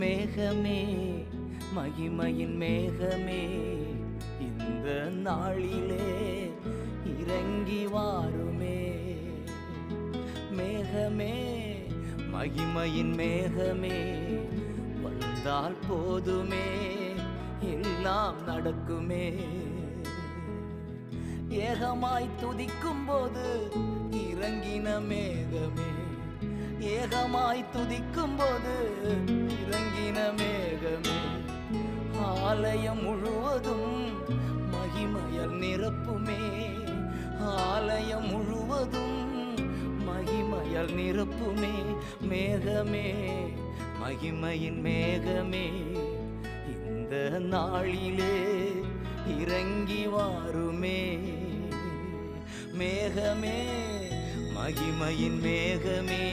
மேகமே மகிமையின் மேகமே இந்த நாளிலே இறங்கி வாருமே. மேகமே மகிமையின் மேகமே வந்தால் போதுமே எல்லாம் நடக்குமே. ஏகமாய் துதிக்கும் போது இறங்கின மேகமே ஏகமாய் துதிக்கும் போது ஆலயம் முழுவதும் மகிமையால் நிரப்புமே. ஆலயம் முழுவதும் மகிமையால் நிரப்புமே. மேகமே மகிமையின் மேகமே இந்த நாளிலே இறங்கி வாருமே. மேகமே மகிமையின் மேகமே